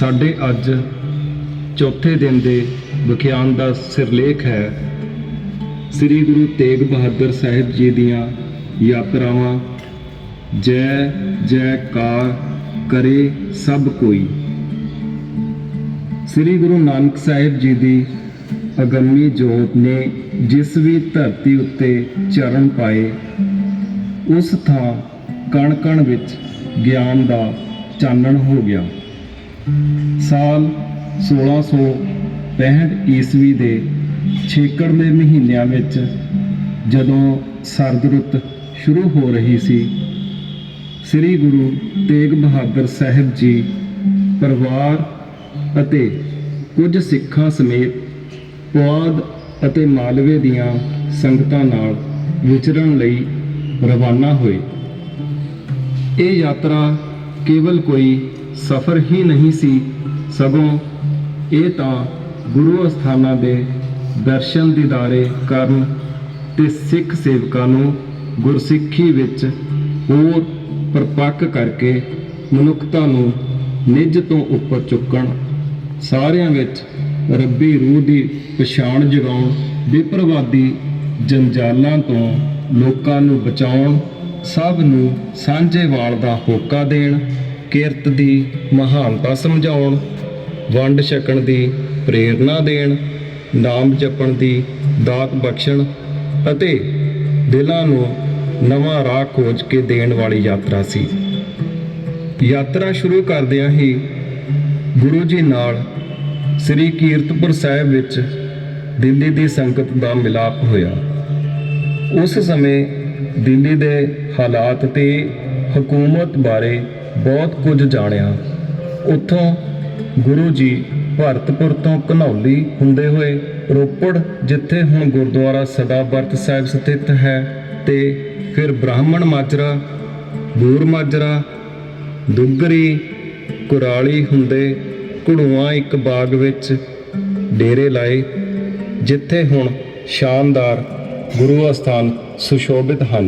ਸਾਡੇ ਅੱਜ ਚੌਥੇ ਦਿਨ ਦੇ ਵਿਖਿਆਨ ਦਾ ਸਿਰਲੇਖ ਹੈ। ਸ੍ਰੀ ਗੁਰੂ ਤੇਗ ਬਹਾਦਰ ਸਾਹਿਬ ਜੀ ਦੀਆਂ ਯਾਤਰਾਵਾਂ, ਜੈ, ਜੈਕਾਰ ਕਰੇ ਸਭ ਕੋਈ। ਸ੍ਰੀ ਗੁਰੂ ਨਾਨਕ ਸਾਹਿਬ ਜੀ ਦੀ ਅਗੰਮੀ ਜੋਤ ਨੇ ਜਿਸ ਵੀ ਧਰਤੀ ਉੱਤੇ ਚਰਨ ਪਾਏ, ਉਸ ਥਾਂ ਕਣ ਕਣ ਵਿੱਚ ਗਿਆਨ ਦਾ ਚਾਨਣ ਹੋ ਗਿਆ। ਸਾਲ 1665 ਈਸਵੀ ਦੇ ਛੇਕੜ ਦੇ ਮਹੀਨਿਆਂ ਵਿੱਚ ਜਦੋਂ ਸਰਦ ਰੁੱਤ ਸ਼ੁਰੂ ਹੋ ਰਹੀ ਸੀ, ਸ੍ਰੀ ਗੁਰੂ ਤੇਗ ਬਹਾਦਰ ਸਾਹਿਬ ਜੀ ਪਰਿਵਾਰ ਅਤੇ ਕੁਝ ਸਿੱਖਾਂ ਸਮੇਤ ਪੁਆਧ ਅਤੇ ਮਾਲਵੇ ਦੀਆਂ ਸੰਗਤਾਂ ਨਾਲ ਵਿਚਰਨ ਲਈ ਰਵਾਨਾ ਹੋਏ। ਇਹ ਯਾਤਰਾ ਕੇਵਲ ਕੋਈ ਸਫ਼ਰ ਹੀ ਨਹੀਂ ਸੀ, ਸਗੋਂ ਇਹ ਤਾਂ ਗੁਰੂ ਅਸਥਾਨਾਂ ਦੇ ਦਰਸ਼ਨ ਦੀਦਾਰੇ ਕਰਨ ਤੇ ਸਿੱਖ ਸੇਵਕਾਂ ਨੂੰ ਗੁਰਸਿੱਖੀ ਵਿੱਚ ਹੋਰ ਪਰਪੱਕ ਕਰਕੇ ਮਨੁੱਖਤਾ ਨੂੰ ਨਿੱਜ ਤੋਂ ਉੱਪਰ ਚੁੱਕਣ, ਸਾਰਿਆਂ ਵਿੱਚ ਰੱਬੀ ਰੂਹ ਦੀ ਪਛਾਣ ਜਗਾਉਣ, ਵਿਪਰਵਾਦੀ ਜੰਜਾਲਾਂ ਤੋਂ ਲੋਕਾਂ ਨੂੰ ਬਚਾਉਣ ਸਭ ਨੂੰ ਸਾਂਝੇ ਵਾਲ ਦਾ ਹੋਕਾ ਦੇਣ, ਕਿਰਤ ਦੀ ਮਹਾਨਤਾ ਸਮਝਾਉਣ, ਵੰਡ ਛਕਣ ਦੀ ਪ੍ਰੇਰਣਾ ਦੇਣ, ਨਾਮ ਜਪਣ ਦੀ ਦਾਤ ਬਖਸ਼ਣ ਅਤੇ ਦਿਲਾਂ ਨੂੰ ਨਵਾਂ ਰਾਹ ਖੋਜ ਕੇ ਦੇਣ ਵਾਲੀ ਯਾਤਰਾ ਸੀ। ਯਾਤਰਾ ਸ਼ੁਰੂ ਕਰਦਿਆਂ ਹੀ ਗੁਰੂ ਜੀ ਨਾਲ ਸ੍ਰੀ ਕੀਰਤਪੁਰ ਸਾਹਿਬ ਵਿੱਚ ਦਿੱਲੀ ਦੀ ਸੰਗਤ ਦਾ ਮਿਲਾਪ ਹੋਇਆ। ਉਸ ਸਮੇਂ ਦਿੱਲੀ ਦੇ ਹਾਲਾਤ ਤੇ ਹਕੂਮਤ ਬਾਰੇ ਬਹੁਤ ਕੁਝ ਜਾਣਿਆ। ਉੱਥੋਂ ਗੁਰੂ ਜੀ ਭਰਤਪੁਰ ਤੋਂ ਘਨੌਲੀ ਹੁੰਦੇ ਹੋਏ ਰੋਪੜ, ਜਿੱਥੇ ਹੁਣ ਗੁਰਦੁਆਰਾ ਸਦਾਬਰਤ ਸਾਹਿਬ ਸਥਿਤ ਹੈ ਤੇ ਫਿਰ ਬ੍ਰਾਹਮਣ ਮਾਜਰਾ, ਬੂਰ ਮਾਜਰਾ, ਦੁੱਗਰੀ, ਕੁਰਾਲੀ ਹੁੰਦੇ ਘੜੂਆਂ ਇੱਕ ਬਾਗ ਵਿੱਚ ਡੇਰੇ ਲਾਏ, ਜਿੱਥੇ ਹੁਣ ਸ਼ਾਨਦਾਰ ਗੁਰੂ ਅਸਥਾਨ സുശോഭിത് ഹൺ